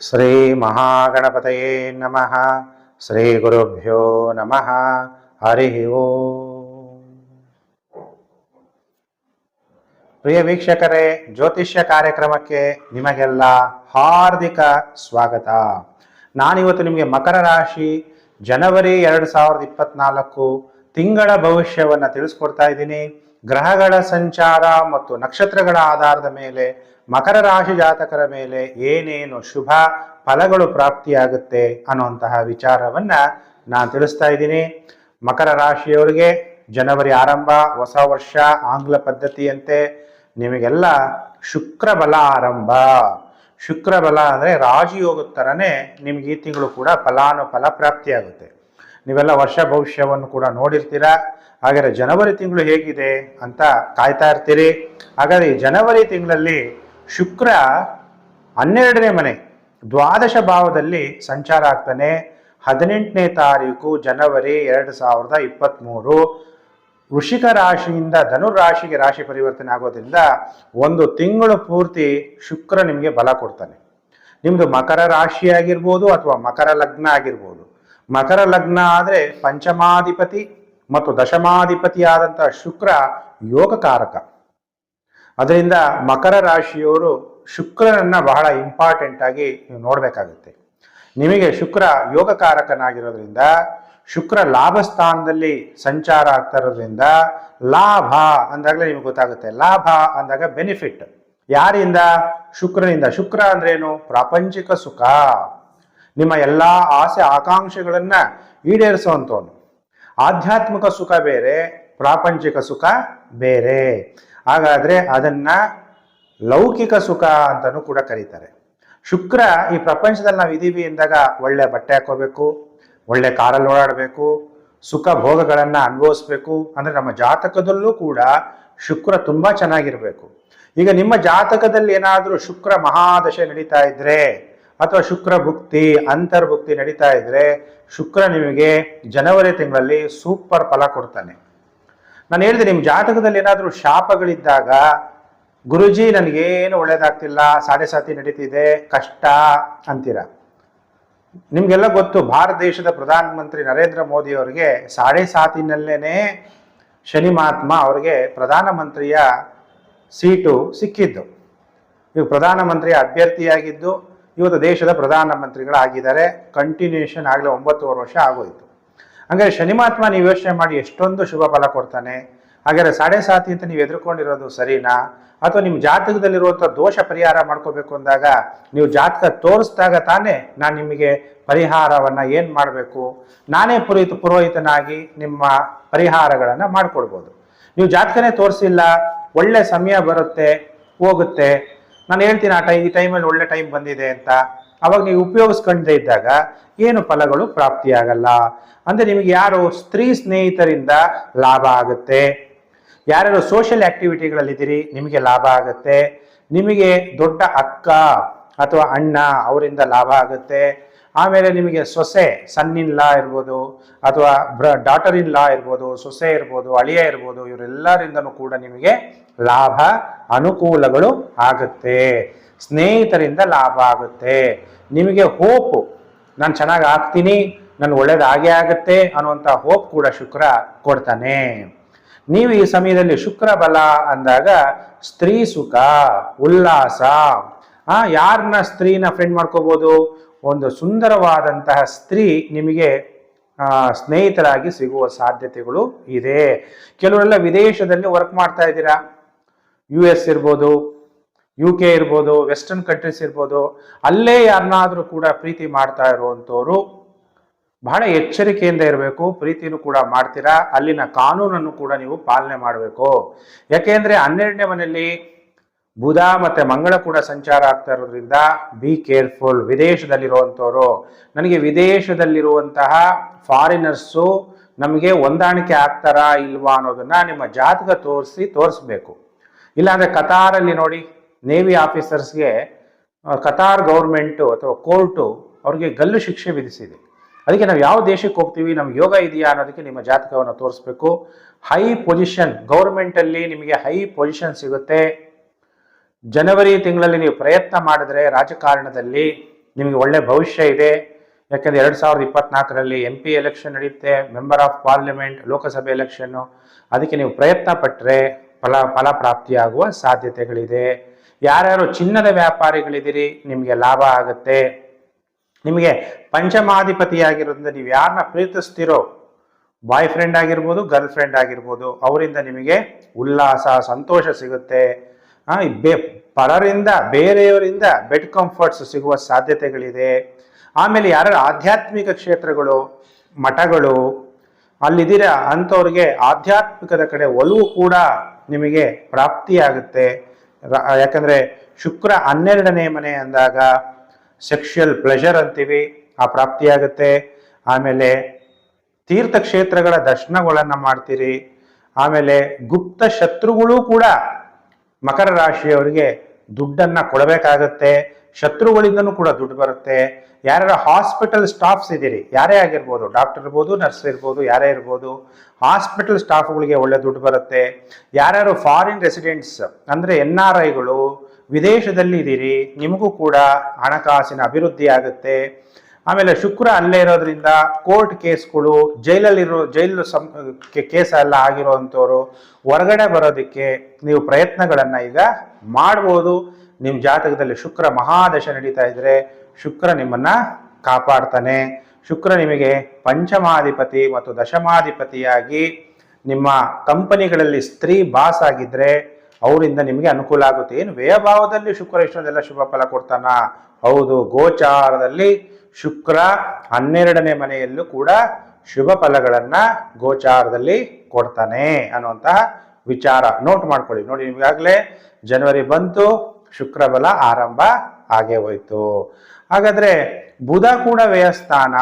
ಶ್ರೀ ಮಹಾಗಣಪತಯೇ ನಮಃ. ಶ್ರೀ ಗುರುಭ್ಯೋ ನಮಃ. ಹರಿ ಓ. ಪ್ರಿಯ ವೀಕ್ಷಕರೇ, ಜ್ಯೋತಿಷ್ಯ ಕಾರ್ಯಕ್ರಮಕ್ಕೆ ನಿಮಗೆಲ್ಲ ಹಾರ್ದಿಕ ಸ್ವಾಗತ. ನಾನಿವತ್ತು ನಿಮಗೆ ಮಕರ ರಾಶಿ ಜನವರಿ ಎರಡು ಸಾವಿರದ ಇಪ್ಪತ್ನಾಲ್ಕು ತಿಂಗಳ ಭವಿಷ್ಯವನ್ನು ತಿಳಿಸ್ಕೊಡ್ತಾ ಇದ್ದೀನಿ. ಗ್ರಹಗಳ ಸಂಚಾರ ಮತ್ತು ನಕ್ಷತ್ರಗಳ ಆಧಾರದ ಮೇಲೆ ಮಕರ ರಾಶಿ ಜಾತಕರ ಮೇಲೆ ಏನೇನು ಶುಭ ಫಲಗಳು ಪ್ರಾಪ್ತಿಯಾಗುತ್ತೆ ಅನ್ನುವಂತಹ ವಿಚಾರವನ್ನ ನಾನು ತಿಳಿಸ್ತಾ ಇದ್ದೀನಿ. ಮಕರ ರಾಶಿಯವರಿಗೆ ಜನವರಿ ಆರಂಭ, ಹೊಸ ವರ್ಷ, ಆಂಗ್ಲ ಪದ್ಧತಿಯಂತೆ ನಿಮಗೆಲ್ಲ ಶುಕ್ರಬಲ ಆರಂಭ. ಶುಕ್ರಬಲ ಅಂದರೆ ರಾಜಯೋಗದ ಥರನೇ ನಿಮ್ಗೆ ಈ ತಿಂಗಳು ಕೂಡ ಫಲಾನುಫಲ ಪ್ರಾಪ್ತಿಯಾಗುತ್ತೆ. ನೀವೆಲ್ಲ ವರ್ಷ ಭವಿಷ್ಯವನ್ನು ಕೂಡ ನೋಡಿರ್ತೀರಾ? ಹಾಗಾದ್ರೆ ಜನವರಿ ತಿಂಗಳು ಹೇಗಿದೆ ಅಂತ ಕಾಯ್ತಾ ಇರ್ತೀರಿ. ಹಾಗಾದ್ರೆ ಈ ಜನವರಿ ತಿಂಗಳಲ್ಲಿ ಶುಕ್ರ ಹನ್ನೆರಡನೇ ಮನೆ, ದ್ವಾದಶ ಭಾವದಲ್ಲಿ ಸಂಚಾರ ಆಗ್ತಾನೆ. ಹದಿನೆಂಟನೇ ತಾರೀಕು ಜನವರಿ ಎರಡು ಸಾವಿರದ ಇಪ್ಪತ್ತ್ಮೂರು ವೃಷಿಕ ರಾಶಿಯಿಂದ ಧನುರ್ ರಾಶಿಗೆ ರಾಶಿ ಪರಿವರ್ತನೆ ಆಗೋದ್ರಿಂದ ಒಂದು ತಿಂಗಳು ಪೂರ್ತಿ ಶುಕ್ರ ನಿಮಗೆ ಬಲ ಕೊಡ್ತಾನೆ. ನಿಮ್ಮದು ಮಕರ ರಾಶಿ ಆಗಿರ್ಬೋದು ಅಥವಾ ಮಕರ ಲಗ್ನ ಆಗಿರ್ಬೋದು. ಮಕರ ಲಗ್ನ ಆದರೆ ಪಂಚಮಾಧಿಪತಿ ಮತ್ತು ದಶಮಾಧಿಪತಿ ಶುಕ್ರ ಯೋಗಕಾರಕ. ಅದರಿಂದ ಮಕರ ರಾಶಿಯವರು ಶುಕ್ರನನ್ನ ಬಹಳ ಇಂಪಾರ್ಟೆಂಟ್ ಆಗಿ ನೀವು ನೋಡಬೇಕಾಗುತ್ತೆ. ನಿಮಗೆ ಶುಕ್ರ ಯೋಗಕಾರಕನಾಗಿರೋದ್ರಿಂದ, ಶುಕ್ರ ಲಾಭ ಸ್ಥಾನದಲ್ಲಿ ಸಂಚಾರ ಆಗ್ತಾ ಇರೋದ್ರಿಂದ ಲಾಭ ಅಂದಾಗಲೇ ನಿಮಗೆ ಗೊತ್ತಾಗುತ್ತೆ. ಲಾಭ ಅಂದಾಗ ಬೆನಿಫಿಟ್ ಯಾರಿಂದ? ಶುಕ್ರನಿಂದ. ಶುಕ್ರ ಅಂದ್ರೇನು? ಪ್ರಾಪಂಚಿಕ ಸುಖ. ನಿಮ್ಮ ಎಲ್ಲ ಆಸೆ ಆಕಾಂಕ್ಷೆಗಳನ್ನ ಈಡೇರಿಸುವಂಥವನು ಆಧ್ಯಾತ್ಮಿಕ ಸುಖ ಬೇರೆ, ಪ್ರಾಪಂಚಿಕ ಸುಖ ಬೇರೆ. ಹಾಗಾದ್ರೆ ಅದನ್ನ ಲೌಕಿಕ ಸುಖ ಅಂತಲೂ ಕೂಡ ಕರೀತಾರೆ. ಶುಕ್ರ ಈ ಪ್ರಪಂಚದಲ್ಲಿ ನಾವು ಇದೀವಿ ಎಂದಾಗ ಒಳ್ಳೆ ಬಟ್ಟೆ ಹಾಕೋಬೇಕು ಒಳ್ಳೆ ಕಾರಲ್ಲಿ ಓಡಾಡಬೇಕು, ಸುಖ ಭೋಗಗಳನ್ನು ಅನುಭವಿಸ್ಬೇಕು. ಅಂದ್ರೆ ನಮ್ಮ ಜಾತಕದಲ್ಲೂ ಕೂಡ ಶುಕ್ರ ತುಂಬಾ ಚೆನ್ನಾಗಿರಬೇಕು. ಈಗ ನಿಮ್ಮ ಜಾತಕದಲ್ಲಿ ಏನಾದರೂ ಶುಕ್ರ ಮಹಾದಶೆ ನಡೀತಾ ಇದ್ರೆ ಅಥವಾ ಶುಕ್ರ ಭುಕ್ತಿ ಅಂತರ್ಭುಕ್ತಿ ನಡೀತಾ ಇದ್ರೆ ಶುಕ್ರ ನಿಮಗೆ ಜನವರಿ ತಿಂಗಳಲ್ಲಿ ಸೂಪರ್ ಫಲ ಕೊಡ್ತಾನೆ. ನಾನು ಹೇಳಿದೆ ನಿಮ್ಮ ಜಾತಕದಲ್ಲಿ ಏನಾದರೂ ಶಾಪಗಳಿದ್ದಾಗ ಗುರುಜಿ ನನಗೇನು ಒಳ್ಳೇದಾಗ್ತಿಲ್ಲ ಸಾಡೆ ಸಾತಿ ನಡೀತಿದೆ, ಕಷ್ಟ ಅಂತೀರ? ನಿಮಗೆಲ್ಲ ಗೊತ್ತು, ಭಾರತ ದೇಶದ ಪ್ರಧಾನಮಂತ್ರಿ ನರೇಂದ್ರ ಮೋದಿ ಅವರಿಗೆ ಸಾಡೆ ಸಾತಿನಲ್ಲೇನೆ ಶನಿ ಮಹಾತ್ಮ ಅವರಿಗೆ ಪ್ರಧಾನಮಂತ್ರಿಯ ಸೀಟು ಸಿಕ್ಕಿದ್ದು. ಇವು ಪ್ರಧಾನಮಂತ್ರಿಯ ಅಭ್ಯರ್ಥಿಯಾಗಿದ್ದು ಇವತ್ತು ದೇಶದ ಪ್ರಧಾನಮಂತ್ರಿಗಳಾಗಿದ್ದಾರೆ ಕಂಟಿನ್ಯೂಷನ್ ಆಗಲೇ ಒಂಬತ್ತುವರೆ ವರ್ಷ ಆಗೋಯಿತು. ಹಾಗಾದರೆ ಶನಿ ಮಹಾತ್ಮ ನೀವು ಯೋಚನೆ ಮಾಡಿ ಎಷ್ಟೊಂದು ಶುಭ ಫಲ ಕೊಡ್ತಾನೆ. ಹಾಗಾದ್ರೆ ಸಾಡೆ ಸಾತಿ ಅಂತ ನೀವು ಎದುರ್ಕೊಂಡಿರೋದು ಸರಿನಾ? ಅಥವಾ ನಿಮ್ಮ ಜಾತಕದಲ್ಲಿರುವಂಥ ದೋಷ ಪರಿಹಾರ ಮಾಡ್ಕೋಬೇಕು ಅಂದಾಗ ನೀವು ಜಾತಕ ತೋರಿಸಿದಾಗ ತಾನೇ ನಾನು ನಿಮಗೆ ಪರಿಹಾರವನ್ನು ಏನು ಮಾಡಬೇಕು? ನಾನೇ ಪುರೋಹಿತ ಪುರೋಹಿತನಾಗಿ ನಿಮ್ಮ ಪರಿಹಾರಗಳನ್ನು ಮಾಡಿಕೊಡ್ಬೋದು. ನೀವು ಜಾತಕನೇ ತೋರಿಸಿಲ್ಲ, ಒಳ್ಳೆ ಸಮಯ ಬರುತ್ತೆ, ಹೋಗುತ್ತೆ. ನಾನು ಹೇಳ್ತೀನಿ, ಆ ಟೈಮ್, ಈ ಟೈಮಲ್ಲಿ ಒಳ್ಳೆ ಟೈಮ್ ಬಂದಿದೆ ಅಂತ. ಅವಾಗ ನೀವು ಉಪಯೋಗಿಸ್ಕೊಂಡೇ ಇದ್ದಾಗ ಏನು ಫಲಗಳು ಪ್ರಾಪ್ತಿಯಾಗಲ್ಲ. ಅಂದರೆ ನಿಮಗೆ ಯಾರು ಸ್ತ್ರೀ ಸ್ನೇಹಿತರಿಂದ ಲಾಭ ಆಗುತ್ತೆ. ಯಾರ್ಯಾರು ಸೋಷಿಯಲ್ ಆ್ಯಕ್ಟಿವಿಟಿಗಳಲ್ಲಿದ್ದೀರಿ ನಿಮಗೆ ಲಾಭ ಆಗುತ್ತೆ. ನಿಮಗೆ ದೊಡ್ಡ ಅಕ್ಕ ಅಥವಾ ಅಣ್ಣ ಅವರಿಂದ ಲಾಭ ಆಗುತ್ತೆ. ಆಮೇಲೆ ನಿಮಗೆ ಸೊಸೆ ಸನ್ ಲಾ ಇರ್ಬೋದು, ಅಥವಾ ಬ್ರ ಡಾಟರ್ ಇನ್ ಲಾ ಇರ್ಬೋದು, ಸೊಸೆ ಇರ್ಬೋದು, ಅಳಿಯ ಇರ್ಬೋದು, ಇವರೆಲ್ಲರಿಂದನೂ ಕೂಡ ನಿಮಗೆ ಲಾಭ ಅನುಕೂಲಗಳು ಆಗುತ್ತೆ. ಸ್ನೇಹಿತರಿಂದ ಲಾಭ ಆಗುತ್ತೆ. ನಿಮಗೆ ಹೋಪು ನಾನು ಚೆನ್ನಾಗಿ ಆಗ್ತೀನಿ, ನಾನು ಒಳ್ಳೇದಾಗೇ ಆಗುತ್ತೆ ಅನ್ನುವಂಥ ಹೋಪ್ ಕೂಡ ಶುಕ್ರ ಕೊಡ್ತಾನೆ. ನೀವು ಈ ಸಮಯದಲ್ಲಿ ಶುಕ್ರ ಬಲ ಅಂದಾಗ ಸ್ತ್ರೀ ಸುಖ, ಉಲ್ಲಾಸ. ಆ ಯಾರನ್ನ ಸ್ತ್ರೀನ ಫ್ರೆಂಡ್ ಮಾಡ್ಕೋಬಹುದು ಒಂದು ಸುಂದರವಾದಂತಹ ಸ್ತ್ರೀ ನಿಮಗೆ ಸ್ನೇಹಿತರಾಗಿ ಸಿಗುವ ಸಾಧ್ಯತೆಗಳು ಇದೆ. ಕೆಲವರೆಲ್ಲ ವಿದೇಶದಲ್ಲಿ ವರ್ಕ್ ಮಾಡ್ತಾ ಇದ್ದೀರಾ? ಯು ಎಸ್ ಇರ್ಬೋದು ಯು ಕೆ ಇರ್ಬೋದು ವೆಸ್ಟರ್ನ್ ಕಂಟ್ರೀಸ್ ಇರ್ಬೋದು, ಅಲ್ಲೇ ಯಾರನ್ನಾದರೂ ಕೂಡ ಪ್ರೀತಿ ಮಾಡ್ತಾ ಇರುವಂಥವ್ರು ಬಹಳ ಎಚ್ಚರಿಕೆಯಿಂದ ಇರಬೇಕು, ಪ್ರೀತಿನೂ ಕೂಡ ಮಾಡ್ತೀರಾ, ಅಲ್ಲಿನ ಕಾನೂನನ್ನು ಕೂಡ ನೀವು ಪಾಲನೆ ಮಾಡಬೇಕು. ಯಾಕೆಂದ್ರೆ ಹನ್ನೆರಡನೇ ಮನೆಯಲ್ಲಿ ಬುಧ ಮತ್ತೆ ಮಂಗಳ ಕೂಡ ಸಂಚಾರ ಆಗ್ತಾ ಇರೋದ್ರಿಂದ ಬಿ ಕೇರ್ಫುಲ್ ವಿದೇಶದಲ್ಲಿರುವಂಥವ್ರು. ನನಗೆ ವಿದೇಶದಲ್ಲಿರುವಂತಹ ಫಾರಿನರ್ಸು ನಮಗೆ ಹೊಂದಾಣಿಕೆ ಆಗ್ತಾರಾ ಇಲ್ವಾ ಅನ್ನೋದನ್ನ ನಿಮ್ಮ ಜಾತಕ ತೋರಿಸಿ, ತೋರಿಸ್ಬೇಕು. ಇಲ್ಲಾಂದ್ರೆ ಕತಾರಲ್ಲಿ ನೋಡಿ ನೇವಿ ಆಫೀಸರ್ಸ್ಗೆ ಕತಾರ್ ಗೌರ್ಮೆಂಟು ಅಥವಾ ಕೋರ್ಟು ಅವ್ರಿಗೆ ಗಲ್ಲು ಶಿಕ್ಷೆ ವಿಧಿಸಿದೆ. ಅದಕ್ಕೆ ನಾವು ಯಾವ ದೇಶಕ್ಕೆ ಹೋಗ್ತೀವಿ, ನಮ್ಗೆ ಯೋಗ ಇದೆಯಾ ಅನ್ನೋದಕ್ಕೆ ನಿಮ್ಮ ಜಾತಕವನ್ನು ತೋರಿಸ್ಬೇಕು. ಹೈ ಪೊಸಿಷನ್ ಗೌರ್ಮೆಂಟಲ್ಲಿ ನಿಮಗೆ ಹೈ ಪೊಸಿಷನ್ ಸಿಗುತ್ತೆ. ಜನವರಿ ತಿಂಗಳಲ್ಲಿ ನೀವು ಪ್ರಯತ್ನ ಮಾಡಿದ್ರೆ ರಾಜಕಾರಣದಲ್ಲಿ ನಿಮಗೆ ಒಳ್ಳೆ ಭವಿಷ್ಯ ಇದೆ. ಯಾಕಂದ್ರೆ ಎರಡು ಸಾವಿರದ ಇಪ್ಪತ್ನಾಲ್ಕರಲ್ಲಿ ಎಂ ಪಿ ಎಲೆಕ್ಷನ್ ನಡೆಯುತ್ತೆ ಮೆಂಬರ್ ಆಫ್ ಪಾರ್ಲಿಮೆಂಟ್ ಲೋಕಸಭೆ ಎಲೆಕ್ಷನ್ನು ಅದಕ್ಕೆ ನೀವು ಪ್ರಯತ್ನ ಪಟ್ಟರೆ ಫಲ ಫಲಪ್ರಾಪ್ತಿಯಾಗುವ ಸಾಧ್ಯತೆಗಳಿದೆ. ಯಾರ್ಯಾರು ಚಿನ್ನದ ವ್ಯಾಪಾರಿಗಳಿದ್ದೀರಿ, ನಿಮಗೆ ಲಾಭ ಆಗುತ್ತೆ. ನಿಮಗೆ ಪಂಚಮಾಧಿಪತಿಯಾಗಿರೋದ್ರಿಂದ ನೀವು ಯಾರನ್ನ ಪ್ರೀತಿಸ್ತಿರೋ ಬಾಯ್ ಫ್ರೆಂಡ್ ಆಗಿರ್ಬೋದು ಗರ್ಲ್ ಫ್ರೆಂಡ್ ಆಗಿರ್ಬೋದು, ಅವರಿಂದ ನಿಮಗೆ ಉಲ್ಲಾಸ, ಸಂತೋಷ ಸಿಗುತ್ತೆ. ಬೇ, ಪರರಿಂದ, ಬೇರೆಯವರಿಂದ ಬೆಡ್ ಕಂಫರ್ಟ್ಸ್ ಸಿಗುವ ಸಾಧ್ಯತೆಗಳಿದೆ. ಆಮೇಲೆ ಯಾರು ಆಧ್ಯಾತ್ಮಿಕ ಕ್ಷೇತ್ರಗಳು, ಮಠಗಳು, ಅಲ್ಲಿದ್ದೀರ ಅಂಥವ್ರಿಗೆ ಆಧ್ಯಾತ್ಮಿಕದ ಕಡೆ ಒಲವು ಕೂಡ ನಿಮಗೆ ಪ್ರಾಪ್ತಿಯಾಗುತ್ತೆ. ಯಾಕಂದರೆ ಶುಕ್ರ ಹನ್ನೆರಡನೇ ಮನೆ ಅಂದಾಗ ಸೆಕ್ಷುಯಲ್ ಪ್ಲೆಷರ್ ಅಂತೀವಿ, ಆ ಪ್ರಾಪ್ತಿಯಾಗುತ್ತೆ. ಆಮೇಲೆ ತೀರ್ಥಕ್ಷೇತ್ರಗಳ ದರ್ಶನಗಳನ್ನು ಮಾಡ್ತೀರಿ. ಆಮೇಲೆ ಗುಪ್ತ ಶತ್ರುಗಳು ಕೂಡ ಮಕರ ರಾಶಿಯವರಿಗೆ ದುಡ್ಡನ್ನ ಕೊಡಬೇಕಾಗತ್ತೆ. ಶತ್ರುಗಳಿಂದನೂ ಕೂಡ ದುಡ್ಡು ಬರುತ್ತೆ. ಯಾರ್ಯಾರ ಹಾಸ್ಪಿಟಲ್ ಸ್ಟಾಫ್ಸ್ ಇದ್ದೀರಿ, ಯಾರೇ ಆಗಿರ್ಬೋದು ಡಾಕ್ಟರ್ ಇರ್ಬೋದು ನರ್ಸ್ ಇರ್ಬೋದು, ಯಾರೇ ಇರ್ಬೋದು ಹಾಸ್ಪಿಟಲ್ ಸ್ಟಾಫ್ಗಳಿಗೆ ಒಳ್ಳೆ ದುಡ್ಡು ಬರುತ್ತೆ. ಯಾರ್ಯಾರು ಫಾರಿನ್ ರೆಸಿಡೆಂಟ್ಸ್ ಅಂದರೆ ಎನ್ ಆರ್ ಐಗಳು ವಿದೇಶದಲ್ಲಿ ಇದ್ದೀರಿ, ನಿಮಗೂ ಕೂಡ ಹಣಕಾಸಿನ ಅಭಿವೃದ್ಧಿ ಆಗುತ್ತೆ. ಆಮೇಲೆ ಶುಕ್ರ ಅಲ್ಲೇ ಇರೋದ್ರಿಂದ ಕೋರ್ಟ್ ಕೇಸ್ಗಳು, ಜೈಲಲ್ಲಿರೋ, ಜೈಲು ಸಂ ಕೇಸ್ ಎಲ್ಲ ಆಗಿರೋವಂಥವ್ರು ಹೊರಗಡೆ ಬರೋದಕ್ಕೆ ನೀವು ಪ್ರಯತ್ನಗಳನ್ನು ಈಗ ಮಾಡ್ಬೋದು. ನಿಮ್ಮ ಜಾತಕದಲ್ಲಿ ಶುಕ್ರ ಮಹಾದಶ ನಡೀತಾ ಇದ್ರೆ ಶುಕ್ರ ನಿಮ್ಮನ್ನ ಕಾಪಾಡ್ತಾನೆ. ಶುಕ್ರ ನಿಮಗೆ ಪಂಚಮಾಧಿಪತಿ ಮತ್ತು ದಶಮಾಧಿಪತಿಯಾಗಿ ನಿಮ್ಮ ಕಂಪನಿಗಳಲ್ಲಿ ಸ್ತ್ರೀ ಬಾಸ್ ಆಗಿದ್ರೆ ಅವರಿಂದ ನಿಮಗೆ ಅನುಕೂಲ ಆಗುತ್ತೆ. ಏನು ವ್ಯಯಭಾವದಲ್ಲಿ ಶುಕ್ರ ಇಷ್ಟೊಂದೆಲ್ಲ ಶುಭ ಫಲ ಕೊಡ್ತಾನ? ಹೌದು, ಗೋಚಾರದಲ್ಲಿ ಶುಕ್ರ ಹನ್ನೆರಡನೇ ಮನೆಯಲ್ಲೂ ಕೂಡ ಶುಭ ಫಲಗಳನ್ನ ಗೋಚಾರದಲ್ಲಿ ಕೊಡ್ತಾನೆ ಅನ್ನುವಂತಹ ವಿಚಾರ. ನೋಟ್ ಮಾಡ್ಕೊಳ್ಳಿ. ನೋಡಿ, ನಿಮ್ಗಾಗ್ಲೇ ಜನವರಿ ಬಂತು. ಶುಕ್ರ ಬಲ ಆರಂಭ ಆಗೇ ಹೋಯ್ತು. ಹಾಗಾದ್ರೆ ಬುಧ ಕೂಡ ವ್ಯಯಸ್ಥಾನ,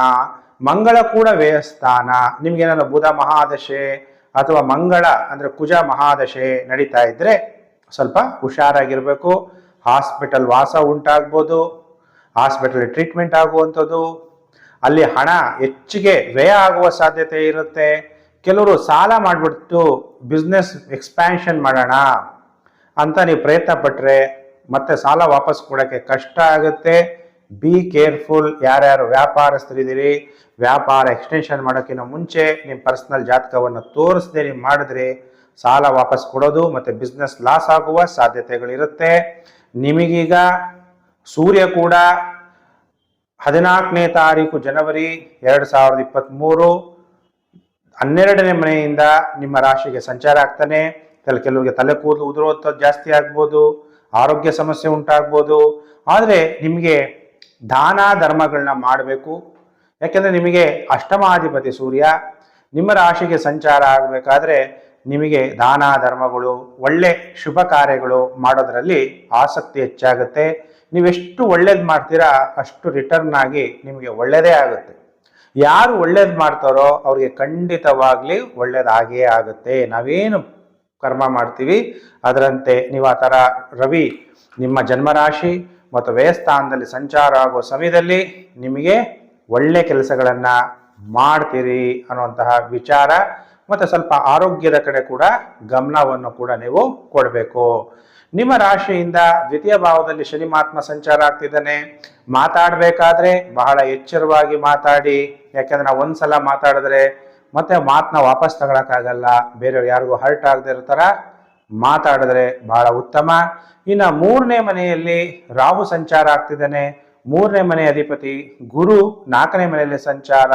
ಮಂಗಳ ಕೂಡ ವ್ಯಯಸ್ಥಾನ, ನಿಮ್ಗೇನಾದ್ರು ಬುಧ ಮಹಾದಶೆ ಅಥವಾ ಮಂಗಳ ಅಂದ್ರೆ ಕುಜ ಮಹಾದಶೆ ನಡೀತಾ ಇದ್ರೆ ಸ್ವಲ್ಪ ಹುಷಾರಾಗಿರ್ಬೇಕು. ಹಾಸ್ಪಿಟಲ್ ವಾಸ ಉಂಟಾಗ್ಬೋದು, ಹಾಸ್ಪಿಟಲ್ ಟ್ರೀಟ್ಮೆಂಟ್ ಆಗುವಂಥದ್ದು, ಅಲ್ಲಿ ಹಣ ಹೆಚ್ಚಿಗೆ ವ್ಯಯ ಆಗುವ ಸಾಧ್ಯತೆ ಇರುತ್ತೆ. ಕೆಲವರು ಸಾಲ ಮಾಡಿಬಿಟ್ಟು ಬಿಸ್ನೆಸ್ ಎಕ್ಸ್ಪ್ಯಾನ್ಷನ್ ಮಾಡೋಣ ಅಂತ ನೀವು ಪ್ರಯತ್ನ ಪಟ್ಟರೆ ಮತ್ತೆ ಸಾಲ ವಾಪಸ್ ಕೊಡೋಕ್ಕೆ ಕಷ್ಟ ಆಗುತ್ತೆ. ಬಿ ಕೇರ್ಫುಲ್ ಯಾರ್ಯಾರು ವ್ಯಾಪಾರಸ್ಥರಿದ್ದೀರಿ, ವ್ಯಾಪಾರ ಎಕ್ಸ್ಟೆನ್ಷನ್ ಮಾಡೋಕ್ಕಿಂತ ಮುಂಚೆ ನಿಮ್ಮ ಪರ್ಸನಲ್ ಜಾತಕವನ್ನು ತೋರಿಸದೆ ನೀವು ಮಾಡಿದ್ರೆ ಸಾಲ ವಾಪಸ್ ಕೊಡೋದು ಮತ್ತು ಬಿಸ್ನೆಸ್ ಲಾಸ್ ಆಗುವ ಸಾಧ್ಯತೆಗಳಿರುತ್ತೆ. ನಿಮಗೀಗ ಸೂರ್ಯ ಕೂಡ ಹದಿನಾಲ್ಕನೇ ತಾರೀಕು ಜನವರಿ ಎರಡು ಸಾವಿರದ ಇಪ್ಪತ್ತ್ಮೂರು ಹನ್ನೆರಡನೇ ಮನೆಯಿಂದ ನಿಮ್ಮ ರಾಶಿಗೆ ಸಂಚಾರ ಆಗ್ತಾನೆ. ಕೆಲ ಕೆಲವರಿಗೆ ತಲೆ ಕೂದಲು ಉದುರುವಂಥದ್ದು ಜಾಸ್ತಿ ಆಗ್ಬೋದು. ಆರೋಗ್ಯ ಸಮಸ್ಯೆ ಉಂಟಾಗ್ಬೋದು. ಆದರೆ ನಿಮಗೆ ದಾನ ಧರ್ಮಗಳನ್ನ ಮಾಡಬೇಕು. ಯಾಕೆಂದರೆ ನಿಮಗೆ ಅಷ್ಟಮಾಧಿಪತಿ ಸೂರ್ಯ, ನಿಮ್ಮ ರಾಶಿಗೆ ಸಂಚಾರ ಆಗಬೇಕಾದ್ರೆ ನಿಮಗೆ ದಾನ ಧರ್ಮಗಳು, ಒಳ್ಳೆ ಶುಭ ಕಾರ್ಯಗಳು ಮಾಡೋದರಲ್ಲಿ ಆಸಕ್ತಿ ಹೆಚ್ಚಾಗುತ್ತೆ. ನೀವೆಷ್ಟು ಒಳ್ಳೇದು ಮಾಡ್ತೀರಾ ಅಷ್ಟು ರಿಟರ್ನ್ ಆಗಿ ನಿಮಗೆ ಒಳ್ಳೆಯದೇ ಆಗುತ್ತೆ. ಯಾರು ಒಳ್ಳೇದು ಮಾಡ್ತಾರೋ ಅವ್ರಿಗೆ ಖಂಡಿತವಾಗ್ಲಿ ಒಳ್ಳೇದಾಗೇ ಆಗುತ್ತೆ. ನಾವೇನು ಕರ್ಮ ಮಾಡ್ತೀವಿ. ಅದರಂತೆ ನೀವು ಆ ಥರ ರವಿ, ನಿಮ್ಮ ಜನ್ಮರಾಶಿ ಮತ್ತು ವ್ಯಯಸ್ಥಾನದಲ್ಲಿ ಸಂಚಾರ ಆಗೋ ಸಮಯದಲ್ಲಿ ನಿಮಗೆ ಒಳ್ಳೆ ಕೆಲಸಗಳನ್ನು ಮಾಡ್ತೀರಿ ಅನ್ನುವಂತಹ ವಿಚಾರ ಮತ್ತು ಸ್ವಲ್ಪ ಆರೋಗ್ಯದ ಕಡೆ ಕೂಡ ಗಮನವನ್ನು ಕೂಡ ನೀವು ಕೊಡಬೇಕು. ನಿಮ್ಮ ರಾಶಿಯಿಂದ ದ್ವಿತೀಯ ಭಾವದಲ್ಲಿ ಶನಿ ಮಹಾತ್ಮ ಸಂಚಾರ ಆಗ್ತಿದ್ದಾನೆ. ಮಾತಾಡಬೇಕಾದ್ರೆ ಬಹಳ ಎಚ್ಚರವಾಗಿ ಮಾತಾಡಿ. ಯಾಕೆಂದ್ರೆ ನಾವು ಒಂದ್ಸಲ ಮಾತಾಡಿದ್ರೆ ಮತ್ತೆ ಮಾತನ್ನ ವಾಪಸ್ ತಗೊಳಕ್ಕಾಗಲ್ಲ, ಬೇರೆಯವ್ರು ಯಾರಿಗೂ ಹರ್ಟ್ ಆಗದೆ ಇರೋ ಥರ ಮಾತಾಡಿದ್ರೆ ಬಹಳ ಉತ್ತಮ. ಇನ್ನು ಮೂರನೇ ಮನೆಯಲ್ಲಿ ರಾಹು ಸಂಚಾರ ಆಗ್ತಿದ್ದಾನೆ. ಮೂರನೇ ಮನೆ ಅಧಿಪತಿ ಗುರು, ನಾಲ್ಕನೇ ಮನೆಯಲ್ಲಿ ಸಂಚಾರ.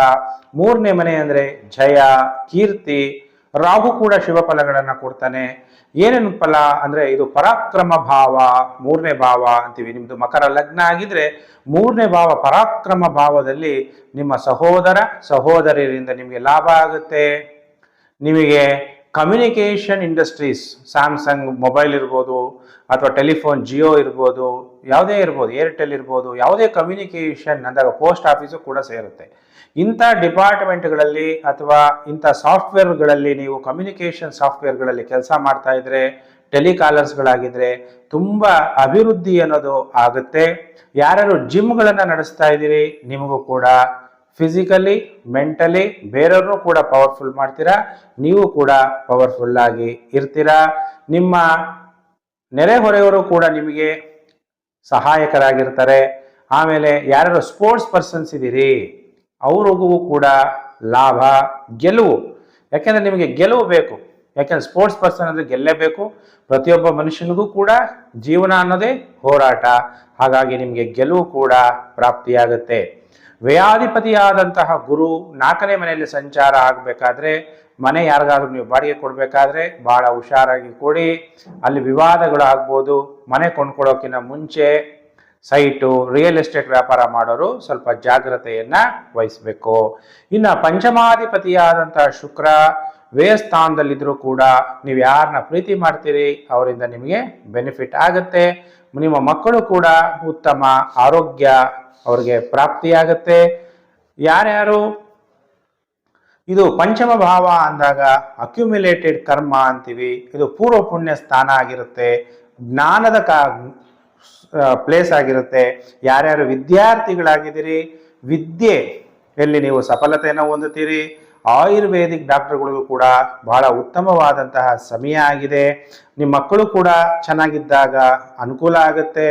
ಮೂರನೇ ಮನೆ ಅಂದ್ರೆ ಜಯ, ಕೀರ್ತಿ. ರಾಹು ಕೂಡ ಶಿವ ಫಲಗಳನ್ನ ಕೊಡ್ತಾನೆ. ಏನೇನು ಫಲ ಅಂದ್ರೆ ಇದು ಪರಾಕ್ರಮ ಭಾವ, ಮೂರನೇ ಭಾವ ಅಂತೀವಿ. ನಿಮ್ಮದು ಮಕರ ಲಗ್ನ ಆಗಿದ್ರೆ ಮೂರನೇ ಭಾವ ಪರಾಕ್ರಮ ಭಾವದಲ್ಲಿ ನಿಮ್ಮ ಸಹೋದರ ಸಹೋದರಿಯರಿಂದ ನಿಮಗೆ ಲಾಭ ಆಗುತ್ತೆ. ನಿಮಗೆ ಕಮ್ಯುನಿಕೇಷನ್ ಇಂಡಸ್ಟ್ರೀಸ್ ಸ್ಯಾಮ್ಸಂಗ್ ಮೊಬೈಲ್ ಇರ್ಬೋದು, ಅಥವಾ ಟೆಲಿಫೋನ್ ಜಿಯೋ ಇರ್ಬೋದು, ಯಾವುದೇ ಇರ್ಬೋದು ಏರ್ಟೆಲ್ ಇರ್ಬೋದು, ಯಾವುದೇ ಕಮ್ಯುನಿಕೇಷನ್ ಅಂದಾಗ ಪೋಸ್ಟ್ ಆಫೀಸು ಕೂಡ ಸೇರುತ್ತೆ. ಇಂಥ ಡಿಪಾರ್ಟ್ಮೆಂಟ್ಗಳಲ್ಲಿ ಅಥವಾ ಇಂಥ ಸಾಫ್ಟ್ವೇರ್ಗಳಲ್ಲಿ ನೀವು ಕಮ್ಯುನಿಕೇಷನ್ ಸಾಫ್ಟ್ವೇರ್ಗಳಲ್ಲಿ ಕೆಲಸ ಮಾಡ್ತಾ ಇದ್ರೆ ಟೆಲಿಕಾಲರ್ಸ್ಗಳಾಗಿದ್ರೆ ತುಂಬ ಅಭಿವೃದ್ಧಿ ಅನ್ನೋದು ಆಗುತ್ತೆ. ಯಾರ್ಯಾರು ಜಿಮ್ಗಳನ್ನು ನಡೆಸ್ತಾ ಇದ್ದೀರಿ, ನಿಮಗೂ ಕೂಡ ಫಿಸಿಕಲಿ ಮೆಂಟಲಿ ಬೇರೆಯವ್ರನ್ನೂ ಕೂಡ ಪವರ್ಫುಲ್ ಮಾಡ್ತೀರಾ, ನೀವು ಕೂಡ ಪವರ್ಫುಲ್ ಆಗಿ ಇರ್ತೀರಾ. ನಿಮ್ಮ ನೆರೆಹೊರೆಯವರು ಕೂಡ ನಿಮಗೆ ಸಹಾಯಕರಾಗಿರ್ತಾರೆ. ಆಮೇಲೆ ಯಾರ್ಯಾರು ಸ್ಪೋರ್ಟ್ಸ್ ಪರ್ಸನ್ಸ್ ಇದ್ದೀರಿ ಅವ್ರಿಗೂ ಕೂಡ ಲಾಭ, ಗೆಲುವು. ಯಾಕೆಂದ್ರೆ ನಿಮಗೆ ಗೆಲುವು ಬೇಕು. ಯಾಕೆಂದ್ರೆ ಸ್ಪೋರ್ಟ್ಸ್ ಪರ್ಸನ್ ಅಂದ್ರೆ ಗೆಲ್ಲಲೇಬೇಕು. ಪ್ರತಿಯೊಬ್ಬ ಮನುಷ್ಯನಿಗೂ ಕೂಡ ಜೀವನ ಅನ್ನೋದೇ ಹೋರಾಟ. ಹಾಗಾಗಿ ನಿಮಗೆ ಗೆಲುವು ಕೂಡ ಪ್ರಾಪ್ತಿಯಾಗುತ್ತೆ. ವ್ಯಯಾಧಿಪತಿಯಾದಂತಹ ಗುರು ನಾಲ್ಕನೇ ಮನೆಯಲ್ಲಿ ಸಂಚಾರ ಆಗಬೇಕಾದ್ರೆ, ಮನೆ ಯಾರಿಗಾದ್ರೂ ನೀವು ಬಾಡಿಗೆ ಕೊಡಬೇಕಾದ್ರೆ ಬಹಳ ಹುಷಾರಾಗಿ ಕೊಡಿ. ಅಲ್ಲಿ ವಿವಾದಗಳು ಆಗ್ಬೋದು. ಮನೆ ಕೊಂಡ್ಕೊಳ್ಳೋಕ್ಕಿಂತ ಮುಂಚೆ ಸೈಟು ರಿಯಲ್ ಎಸ್ಟೇಟ್ ವ್ಯಾಪಾರ ಮಾಡೋರು ಸ್ವಲ್ಪ ಜಾಗ್ರತೆಯನ್ನ ವಹಿಸಬೇಕು. ಇನ್ನು ಪಂಚಮಾಧಿಪತಿಯಾದಂಥ ಶುಕ್ರ ವ್ಯಯಸ್ಥಾನದಲ್ಲಿದ್ದರೂ ಕೂಡ ನೀವು ಯಾರನ್ನ ಪ್ರೀತಿ ಮಾಡ್ತೀರಿ, ಅವರಿಂದ ನಿಮಗೆ ಬೆನಿಫಿಟ್ ಆಗುತ್ತೆ. ನಿಮ್ಮ ಮಕ್ಕಳು ಕೂಡ ಉತ್ತಮ, ಆರೋಗ್ಯ ಅವ್ರಿಗೆ ಪ್ರಾಪ್ತಿಯಾಗತ್ತೆ. ಯಾರ್ಯಾರು? ಇದು ಪಂಚಮ ಭಾವ ಅಂದಾಗ ಅಕ್ಯುಮಿಲೇಟೆಡ್ ಕರ್ಮ ಅಂತೀವಿ. ಇದು ಪೂರ್ವ ಪುಣ್ಯ ಸ್ಥಾನ ಆಗಿರುತ್ತೆ. ಜ್ಞಾನದ ಕಾ ಪ್ಲೇಸ್ ಆಗಿರುತ್ತೆ. ಯಾರ್ಯಾರು ವಿದ್ಯಾರ್ಥಿಗಳಾಗಿದ್ದೀರಿ ವಿದ್ಯೆ ಎಲ್ಲಿ ನೀವು ಸಫಲತೆಯನ್ನು ಹೊಂದುತ್ತೀರಿ. ಆಯುರ್ವೇದಿಕ್ ಡಾಕ್ಟರ್ಗಳಿಗೂ ಕೂಡ ಬಹಳ ಉತ್ತಮವಾದಂತಹ ಸಮಯ ಆಗಿದೆ. ನಿಮ್ಮ ಮಕ್ಕಳು ಕೂಡ ಚೆನ್ನಾಗಿದ್ದಾಗ ಅನುಕೂಲ ಆಗುತ್ತೆ.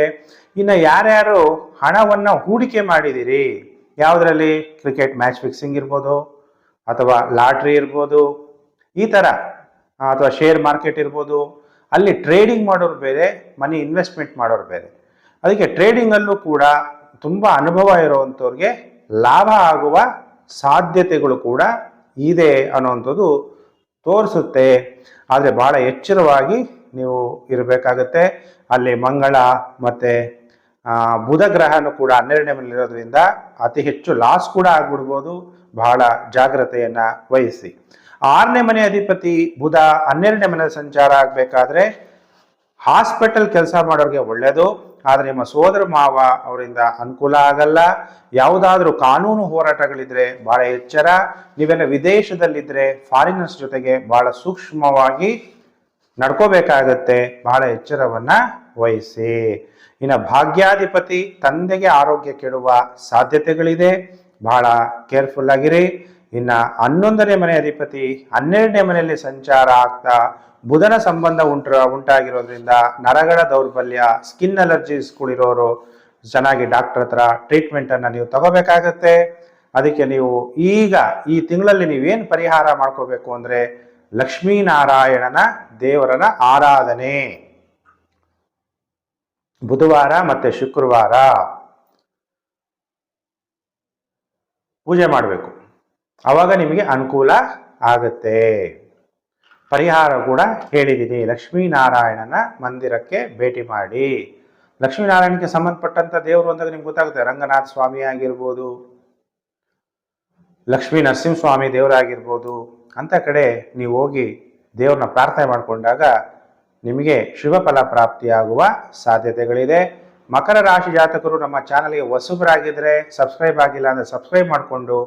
ಇನ್ನು ಯಾರ್ಯಾರು ಹಣವನ್ನು ಹೂಡಿಕೆ ಮಾಡಿದ್ದೀರಿ, ಯಾವುದರಲ್ಲಿ? ಕ್ರಿಕೆಟ್ ಮ್ಯಾಚ್ ಫಿಕ್ಸಿಂಗ್ ಇರ್ಬೋದು, ಅಥವಾ ಲಾಟ್ರಿ ಇರ್ಬೋದು, ಈ ಥರ ಅಥವಾ ಶೇರ್ ಮಾರ್ಕೆಟ್ ಇರ್ಬೋದು ಅಲ್ಲಿ ಟ್ರೇಡಿಂಗ್ ಮಾಡೋರು ಬೇರೆ ಮನಿ ಇನ್ವೆಸ್ಟ್ಮೆಂಟ್ ಮಾಡೋರು ಬೇರೆ. ಅದಕ್ಕೆ ಟ್ರೇಡಿಂಗಲ್ಲೂ ಕೂಡ ತುಂಬ ಅನುಭವ ಇರುವಂಥವ್ರಿಗೆ ಲಾಭ ಆಗುವ ಸಾಧ್ಯತೆಗಳು ಕೂಡ ಇದೆ ಅನ್ನುವಂಥದ್ದು ತೋರಿಸುತ್ತೆ. ಆದರೆ ಭಾಳ ಎಚ್ಚರವಾಗಿ ನೀವು ಇರಬೇಕಾಗತ್ತೆ. ಅಲ್ಲಿ ಮಂಗಳ ಮತ್ತು ಬುಧ ಗ್ರಹನೂ ಕೂಡ ಹನ್ನೆರಡನೇ ಇರೋದ್ರಿಂದ ಅತಿ ಹೆಚ್ಚು ಲಾಸ್ ಕೂಡ ಆಗ್ಬಿಡ್ಬೋದು. ಬಹಳ ಜಾಗ್ರತೆಯನ್ನು ವಹಿಸಿ. ಆರನೇ ಮನೆ ಅಧಿಪತಿ ಬುಧ ಹನ್ನೆರಡನೇ ಮನೆ ಸಂಚಾರ ಆಗಬೇಕಾದ್ರೆ ಹಾಸ್ಪಿಟಲ್ ಕೆಲಸ ಮಾಡೋರಿಗೆ ಒಳ್ಳೆಯದು ಆದರೆ ನಿಮ್ಮ ಸೋದರ ಮಾವ ಅವರಿಂದ ಅನುಕೂಲ ಆಗಲ್ಲ. ಯಾವುದಾದ್ರೂ ಕಾನೂನು ಹೋರಾಟಗಳಿದ್ರೆ ಬಹಳ ಎಚ್ಚರ. ನೀವೆಲ್ಲ ವಿದೇಶದಲ್ಲಿದ್ದರೆ ಫಾರಿನರ್ಸ್ ಜೊತೆಗೆ ಬಹಳ ಸೂಕ್ಷ್ಮವಾಗಿ ನಡ್ಕೋಬೇಕಾಗತ್ತೆ. ಬಹಳ ಎಚ್ಚರವನ್ನ ವಹಿಸಿ. ಇನ್ನು ಭಾಗ್ಯಾಧಿಪತಿ ತಂದೆಗೆ ಆರೋಗ್ಯ ಕೆಡುವ ಸಾಧ್ಯತೆಗಳಿದೆ. ಬಹಳ ಕೇರ್ಫುಲ್ ಆಗಿರಿ. ಇನ್ನ ಹನ್ನೊಂದನೇ ಮನೆ ಅಧಿಪತಿ, ಹನ್ನೆರಡನೇ ಮನೆಯಲ್ಲಿ ಸಂಚಾರ ಆಗ್ತಾ ಬುಧನ ಸಂಬಂಧ ಉಂಟ್ರ ಉಂಟಾಗಿರೋದ್ರಿಂದ ನರಗಳ ದೌರ್ಬಲ್ಯ ಸ್ಕಿನ್ ಅಲರ್ಜಿಸ್ಗಳಿರೋರು ಚೆನ್ನಾಗಿ ಡಾಕ್ಟರ್ ಹತ್ರ ಟ್ರೀಟ್ಮೆಂಟನ್ನು ನೀವು ತಗೋಬೇಕಾಗತ್ತೆ. ಅದಕ್ಕೆ ನೀವು ಈಗ ಈ ತಿಂಗಳಲ್ಲಿ ನೀವೇನು ಪರಿಹಾರ ಮಾಡ್ಕೋಬೇಕು ಅಂದರೆ ಲಕ್ಷ್ಮೀನಾರಾಯಣನ ದೇವರನ ಆರಾಧನೆ. ಬುಧವಾರ ಮತ್ತೆ ಶುಕ್ರವಾರ. ಪೂಜೆ ಮಾಡಬೇಕು. ಆವಾಗ ನಿಮಗೆ ಅನುಕೂಲ ಆಗುತ್ತೆ. ಪರಿಹಾರ ಕೂಡ ಹೇಳಿದ್ದೀನಿ. ಲಕ್ಷ್ಮೀನಾರಾಯಣನ ಮಂದಿರಕ್ಕೆ ಭೇಟಿ ಮಾಡಿ. ಲಕ್ಷ್ಮೀನಾರಾಯಣಕ್ಕೆ ಸಂಬಂಧಪಟ್ಟಂತ ದೇವರು ಅಂದಾಗ ನಿಮ್ಗೆ ಗೊತ್ತಾಗುತ್ತೆ, ರಂಗನಾಥ ಸ್ವಾಮಿ ಆಗಿರ್ಬೋದು, ಲಕ್ಷ್ಮೀ ನರಸಿಂಹಸ್ವಾಮಿ ದೇವರಾಗಿರ್ಬೋದು ಅಂತ ಕಡೆ ನೀವು ಹೋಗಿ ದೇವ್ರನ್ನ ಪ್ರಾರ್ಥನೆ ಮಾಡಿಕೊಂಡಾಗ ನಿಮಗೆ ಶುಭಫಲ ಪ್ರಾಪ್ತಿಯಾಗುವ ಸಾಧ್ಯತೆಗಳಿದೆ. ಮಕರ ರಾಶಿ ಜಾತಕರು ನಮ್ಮ ಚಾನಲ್ಗೆ ಹೊಸಬರಾಗಿದ್ದರೆ ಸಬ್ಸ್ಕ್ರೈಬ್ ಆಗಿಲ್ಲ ಅಂದರೆ ಸಬ್ಸ್ಕ್ರೈಬ್ ಮಾಡಿಕೊಂಡು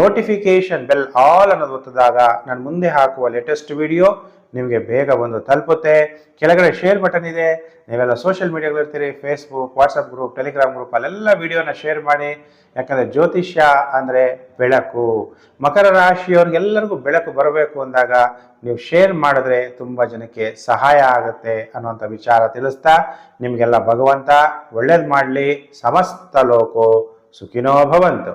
ನೋಟಿಫಿಕೇಶನ್ ಬೆಲ್ ಆಲ್ ಅನ್ನೋದು ಒತ್ತಿದಾಗ ನಾನು ಮುಂದೆ ಹಾಕುವ ಲೇಟೆಸ್ಟ್ ವಿಡಿಯೋ ನಿಮಗೆ ಬೇಗ ಬಂದು ತಲುಪುತ್ತೆ. ಕೆಳಗಡೆ ಶೇರ್ ಬಟನ್ ಇದೆ. ನೀವೆಲ್ಲ social ಮೀಡಿಯಾಗಳಿರ್ತೀರಿ Facebook WhatsApp group Telegram group ಅಲ್ಲೆಲ್ಲ ವಿಡಿಯೋನ ಶೇರ್ ಮಾಡಿ. ಯಾಕಂದರೆ ಜ್ಯೋತಿಷ್ಯ ಅಂದರೆ ಬೆಳಕು. ಮಕರ ರಾಶಿಯವ್ರಿಗೆಲ್ಲರಿಗೂ ಬೆಳಕು ಬರಬೇಕು ಅಂದಾಗ ನೀವು ಶೇರ್ ಮಾಡಿದ್ರೆ ತುಂಬ ಜನಕ್ಕೆ ಸಹಾಯ ಆಗುತ್ತೆ ಅನ್ನುವಂಥ ವಿಚಾರ ತಿಳಿಸ್ತಾ, ನಿಮಗೆಲ್ಲ ಭಗವಂತ ಒಳ್ಳೇದು ಮಾಡಲಿ. ಸಮಸ್ತ ಲೋಕೋ ಸುಖಿನೋ ಭವಂತು.